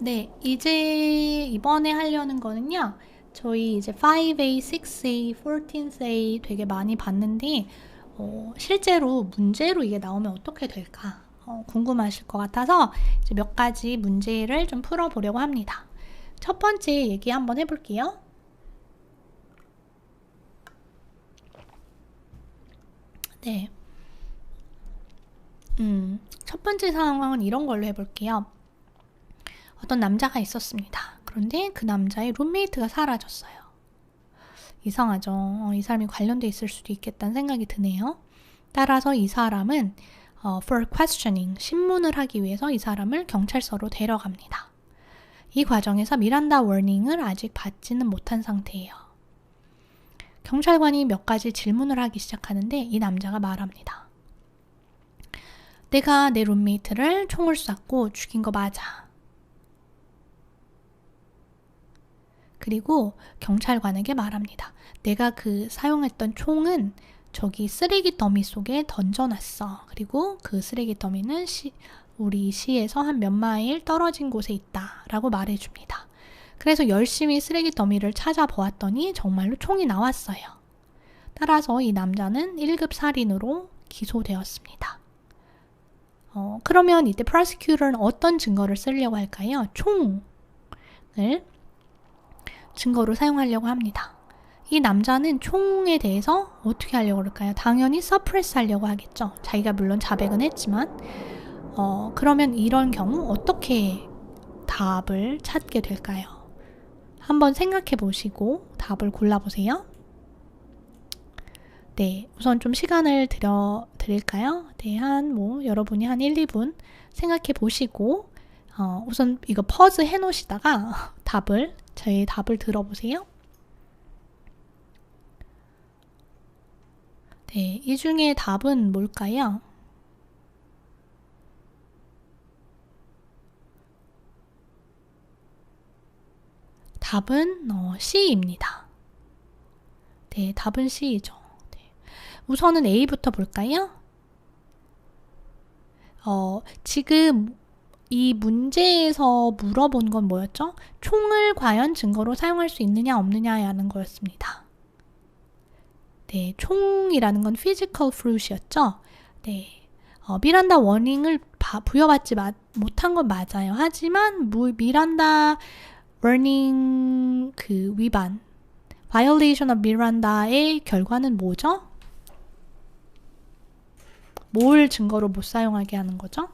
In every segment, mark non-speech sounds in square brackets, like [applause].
네, 이제 이번에 하려는 거는요. 저희 이제 5A, 6A, 14A 되게 많이 봤는데 어, 실제로 문제로 이게 나오면 어떻게 될까 어, 궁금하실 것 같아서 이제 몇 가지 문제를 좀 풀어보려고 합니다. 첫 번째 얘기 한번 해볼게요. 네. 음, 첫 번째 상황은 이런 걸로 해볼게요. 어떤 남자가 있었습니다. 그런데 그 남자의 룸메이트가 사라졌어요. 이상하죠. 어, 이 사람이 관련돼 있을 수도 있겠다는 생각이 드네요. 따라서 이 사람은 어, for questioning 신문을 하기 위해서 이 사람을 경찰서로 데려갑니다. 이 과정에서 미란다 워닝을 아직 받지는 못한 상태예요. 경찰관이 몇 가지 질문을 하기 시작하는데 이 남자가 말합니다. 내가 내 룸메이트를 총을 쐈고 죽인 거 맞아. 그리고 경찰관에게 말합니다. 내가 그 사용했던 총은 저기 쓰레기 더미 속에 던져놨어. 그리고 그 쓰레기 더미는 시, 우리 시에서 한 몇 마일 떨어진 곳에 있다. 라고 말해줍니다. 그래서 열심히 쓰레기 더미를 찾아보았더니 정말로 총이 나왔어요. 따라서 이 남자는 1급 살인으로 기소되었습니다. 어, 그러면 이때 프로시큐터는 어떤 증거를 쓰려고 할까요? 총을 증거로 사용하려고 합니다. 이 남자는 총에 대해서 어떻게 하려고 그럴까요? 당연히 서프레스 하려고 하겠죠. 자기가 물론 자백은 했지만 어, 그러면 이런 경우 어떻게 답을 찾게 될까요? 한번 생각해 보시고 답을 골라보세요. 네, 우선 좀 시간을 드려 드릴까요? 네, 한 뭐 여러분이 한 1, 2분 생각해 보시고 어, 우선 이거 퍼즈 해 놓으시다가 [laughs] 답을 저희 답을 들어보세요. 네, 이 중에 답은 뭘까요? 답은 어, C입니다. 네, 답은 C이죠. 네. 우선은 A부터 볼까요? 어, 지금 이 문제에서 물어본 건 뭐였죠? 총을 과연 증거로 사용할 수 있느냐 없느냐라는 거였습니다. 네, 총이라는 건 physical fruit이었죠. 네, 어, 미란다 워닝을 바, 부여받지 마, 못한 건 맞아요. 하지만 무, 미란다 워닝 그 위반, violation of 미란다의 결과는 뭐죠? 뭘 증거로 못 사용하게 하는 거죠?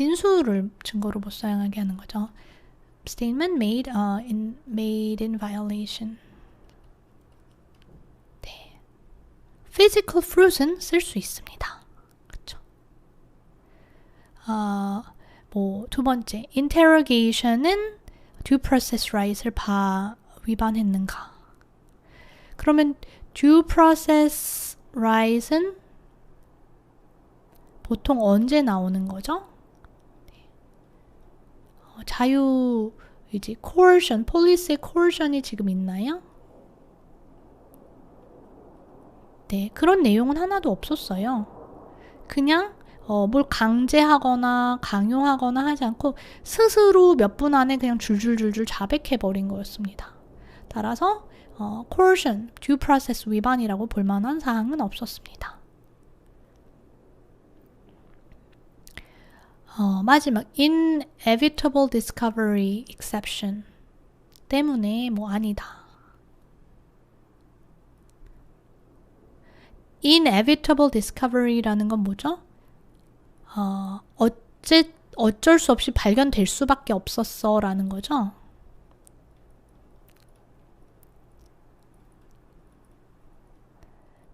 진술을 증거로 못 사용하게 하는 거죠. Statement made uh, in made in violation. 네. Physical fruit은 쓸 수 있습니다. 그렇죠. 어, 뭐두 번째 interrogation은 due process right을 봐 위반했는가? 그러면 due process right은 보통 언제 나오는 거죠? 자유 의지 coercion, 폴리스의 coercion이 지금 있나요? 네, 그런 내용은 하나도 없었어요. 그냥 어, 뭘 강제하거나 강요하거나 하지 않고 스스로 몇 분 안에 그냥 줄줄줄줄 자백해 버린 거였습니다. 따라서 어, coercion, due process 위반이라고 볼 만한 사항은 없었습니다. 어, 마지막 inevitable discovery exception 때문에 뭐 아니다. inevitable discovery라는 건 뭐죠? 어, 어째 어쩔 수 없이 발견될 수밖에 없었어 라는 거죠.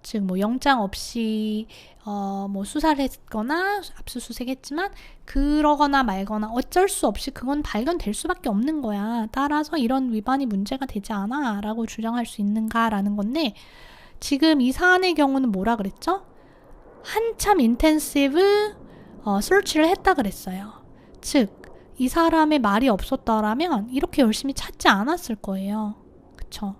즉, 뭐, 영장 없이, 어, 뭐, 수사를 했거나, 압수수색 했지만, 그러거나 말거나, 어쩔 수 없이 그건 발견될 수밖에 없는 거야. 따라서 이런 위반이 문제가 되지 않아. 라고 주장할 수 있는가라는 건데, 지금 이 사안의 경우는 뭐라 그랬죠? 한참 인텐시브, 어, 설치를 했다 그랬어요. 즉, 이 사람의 말이 없었더라면, 이렇게 열심히 찾지 않았을 거예요. 그쵸?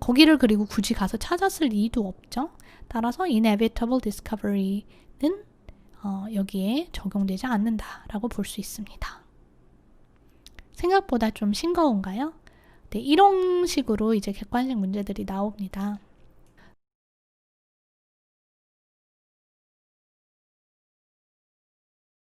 거기를 그리고 굳이 가서 찾았을 이유도 없죠. 따라서 inevitable discovery는 어, 여기에 적용되지 않는다라고 볼 수 있습니다. 생각보다 좀 싱거운가요? 네, 이런 식으로 이제 객관식 문제들이 나옵니다.